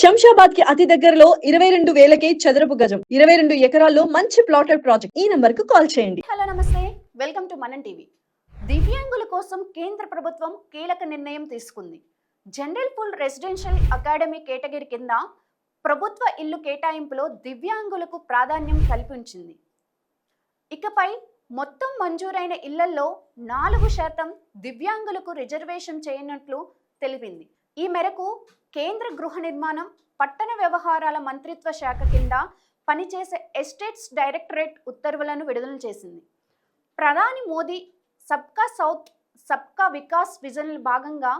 శంషాబాద్కి అతి దగ్గరలో ఇరవై రెండు వేలకే చదరపు గజం ఇరవై రెండు ఎకరాల్లో మంచి ప్లాటెడ్ ప్రాజెక్ట్. ఈ నంబర్కు కాల్ చేయండి. హలో నమస్తే. Welcome to Manam TV. దివ్యాంగుల కోసం కేంద్ర ప్రభుత్వం కీలక నిర్ణయం తీసుకుంది. General pool residential academy category కింద ప్రభుత్వ ఇల్లు కేటాయింపులో దివ్యాంగులకు ప్రాధాన్యం కల్పించింది. ఇకపై మొత్తం మంజూరైన ఇళ్ళల్లో నాలుగు శాతం దివ్యాంగులకు రిజర్వేషన్ చేయనట్లు తెలిపింది. ఈ మేరకు కేంద్ర గృహ నిర్మాణం పట్టణ వ్యవహారాల మంత్రిత్వ శాఖ కింద పనిచేసే ఎస్టేట్స్ డైరెక్టరేట్ ఉత్తర్వులను విడుదల చేసింది. ప్రధాని మోదీ సబ్కా సౌత్ సబ్కా వికాస్ విజన్ల భాగంగా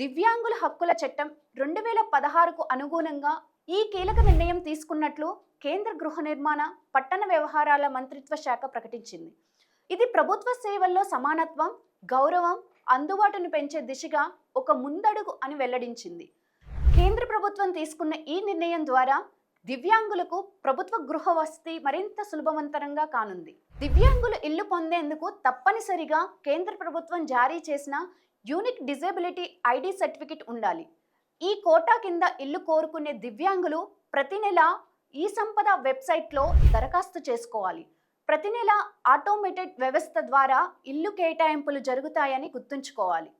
దివ్యాంగుల హక్కుల చట్టం రెండు వేల పదహారుకు అనుగుణంగా ఈ కీలక నిర్ణయం తీసుకున్నట్లు కేంద్ర గృహ నిర్మాణ పట్టణ వ్యవహారాల మంత్రిత్వ శాఖ ప్రకటించింది. ఇది ప్రభుత్వ సేవల్లో సమానత్వం గౌరవం అందుబాటును పెంచే దిశగా ఒక ముందడుగు అని వెల్లడించింది. కేంద్ర ప్రభుత్వం తీసుకున్న ఈ నిర్ణయం ద్వారా దివ్యాంగులకు ప్రభుత్వ గృహ వసతి మరింత సులభవంతరంగా కానుంది. దివ్యాంగులు ఇల్లు పొందేందుకు తప్పనిసరిగా కేంద్ర ప్రభుత్వం జారీ చేసిన యూనిక్ డిజేబిలిటీ ఐడి సర్టిఫికెట్ ఉండాలి. ఈ కోటా కింద ఇల్లు కోరుకునే దివ్యాంగులు ప్రతి నెల ఈ సంపద వెబ్సైట్లో దరఖాస్తు చేసుకోవాలి. ప్రతి నెల ఆటోమేటెడ్ వ్యవస్థ ద్వారా ఇల్లు కేటాయింపులు జరుగుతాయని గుర్తుంచుకోవాలి.